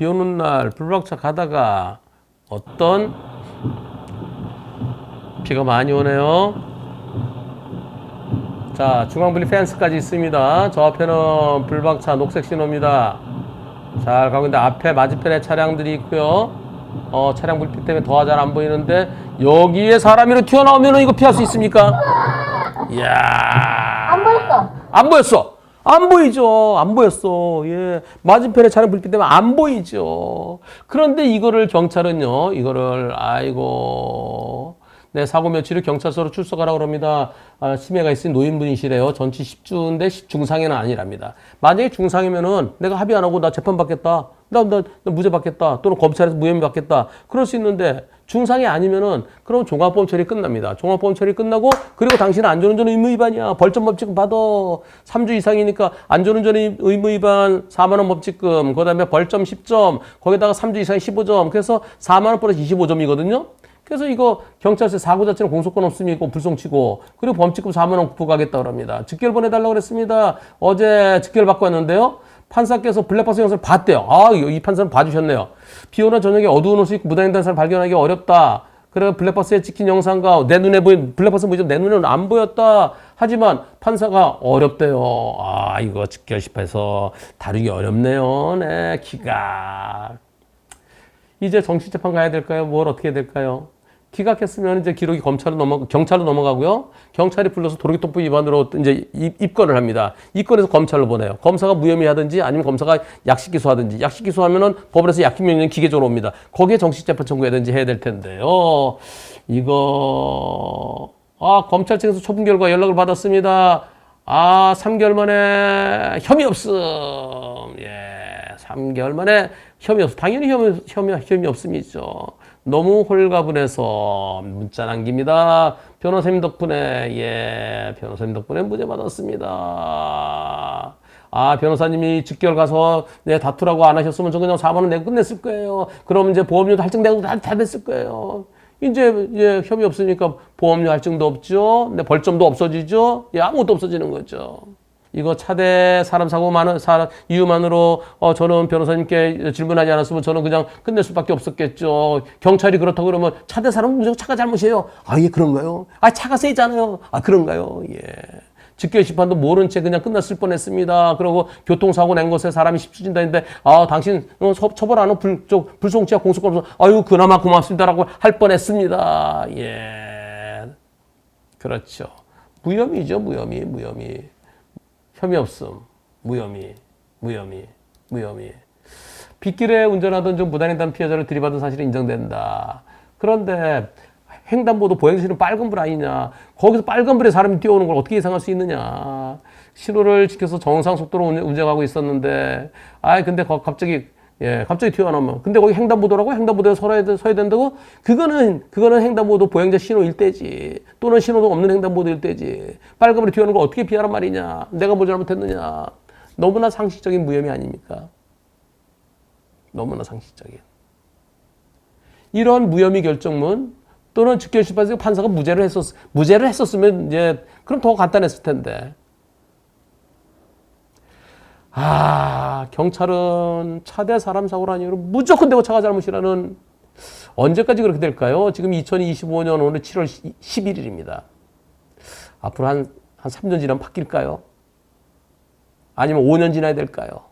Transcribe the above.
비 오는 날 블록차 가다가 어떤 비가 많이 오네요. 자, 중앙분리 펜스까지 있습니다. 저 앞에는 불박차 녹색 신호입니다. 잘 가고 있는데 앞에 맞은편에 차량들이 있고요. 어, 차량 불빛 때문에 더 잘 안 보이는데 여기에 사람이로 튀어나오면 이거 피할 수 있습니까? 이야. 안 보였어. 안 보였어. 안 보이죠. 안 보였어. 예. 맞은편에 차량 불빛 때문에 안 보이죠. 그런데 이거를 경찰은요, 이거를, 아이고. 네, 사고 며칠을 경찰서로 출석하라고 그럽니다. 아, 치매가 있으니 노인분이시래요. 전치 10주인데 중상에는 아니랍니다. 만약에 중상이면은 내가 합의 안 하고 나 재판 받겠다. 나, 나, 나 무죄 받겠다. 또는 검찰에서 무혐의 받겠다. 그럴 수 있는데 중상이 아니면은 그럼 종합보험 처리 끝납니다. 종합보험 처리 끝나고 그리고 당신은 안전운전 의무 위반이야. 벌점 법칙금 받아. 3주 이상이니까 안전운전 의무 위반 4만 원 법칙금. 그다음에 벌점 10점. 거기다가 3주 이상 15점. 그래서 4만 원 플러스 25점이거든요. 그래서 이거 경찰서 사고 자체는 공소권 없음이 있고 불송치고 그리고 범칙금 4만 원 부과하겠다 그럽니다. 직결 보내달라고 그랬습니다. 어제 직결 받고 왔는데요. 판사께서 블랙박스 영상을 봤대요. 아, 이 판사는 봐주셨네요. 비 오는 저녁에 어두운 옷을 입고 무단횡단 사람 발견하기 어렵다. 그래 블랙박스에 찍힌 영상과 내 눈에 보인 블랙박스 보이지만 내 눈에는 안 보였다. 하지만 판사가 어렵대요. 아 이거 직결심판에서 다루기 어렵네요. 네 기가. 이제 정치재판 가야 될까요? 뭘 어떻게 해야 될까요? 기각했으면 이제 기록이 검찰로 넘어 경찰로 넘어가고요. 경찰이 불러서 도로교통법 위반으로 이제 입- 입건을 합니다. 입건해서 검찰로 보내요. 검사가 무혐의 하든지 아니면 검사가 약식 기소하든지 약식 기소하면은 법원에서 약식 명령 기계적으로 옵니다. 거기에 정식 재판 청구해야든지 해야 될 텐데요. 이거 아 검찰 측에서 처분 결과 연락을 받았습니다. 아 3개월 만에 혐의 없음. 예, 3개월 만에 혐의 없음. 당연히 혐의 혐의 혐의 없음이죠. 너무 홀가분해서 문자 남깁니다. 변호사님 덕분에 예 변호사님 덕분에 무죄 받았습니다. 아 변호사님이 직결 가서 네 다투라고 안 하셨으면 저 그냥 4만 원 내고 끝냈을 거예요. 그럼 이제 보험료도 할증되고 다, 다 됐을 거예요. 이제 예, 혐의 없으니까 보험료 할증도 없죠. 네, 벌점도 없어지죠. 예, 아무것도 없어지는 거죠. 이거 차대 사람 사고 많은 사람 이유만으로 어 저는 변호사님께 질문하지 않았으면 저는 그냥 끝낼 수밖에 없었겠죠. 경찰이 그렇다고 그러면 차대 사람은 무조건 차가 잘못이에요. 아, 예, 그런가요? 아, 차가 세잖아요. 아, 그런가요? 예. 직결 심판도 모른 채 그냥 끝났을 뻔했습니다. 그리고 교통사고 낸 것에 사람이 10주 진다는데 아 당신 어, 처- 처벌 안 하고 불, 저, 불송치와 공소권 없어 아유 그나마 고맙습니다라고 할 뻔했습니다. 예, 그렇죠. 무혐의죠, 무혐의, 무혐의. 혐의 없음, 무혐의, 무혐의, 무혐의. 빗길에 운전하던 중 무단횡단 피해자를 들이받은 사실이 인정된다. 그런데 횡단보도 보행신호 빨간불 아니냐. 거기서 빨간불에 사람이 뛰어오는 걸 어떻게 예상할 수 있느냐. 신호를 지켜서 정상 속도로 운- 운전하고 있었는데, 아이, 근데 거- 갑자기, 예, 갑자기 튀어나오면. 근데 거기 횡단보도라고 횡단보도에 서야, 돼- 서야 된다고? 그거는, 그거는 횡단보도 보행자 신호일 때지. 또는 신호도 없는 횡단보도일 때지. 빨간불에 튀어오는 걸 어떻게 피하란 말이냐. 내가 뭘 잘못했느냐. 너무나 상식적인 무혐의 아닙니까? 너무나 상식적인. 이런 무혐의 결정문 또는 직결심판에서 판사가 무죄를 했었 무죄를 했었으면 이제 그럼 더 간단했을 텐데. 아 경찰은 차대 사람 사고라니 그럼 무조건 대고 차가 잘못이라는 언제까지 그렇게 될까요? 지금 2025년 오늘 7월 11일입니다. 앞으로 한, 한 3년 지나면 바뀔까요? 아니면 5년 지나야 될까요?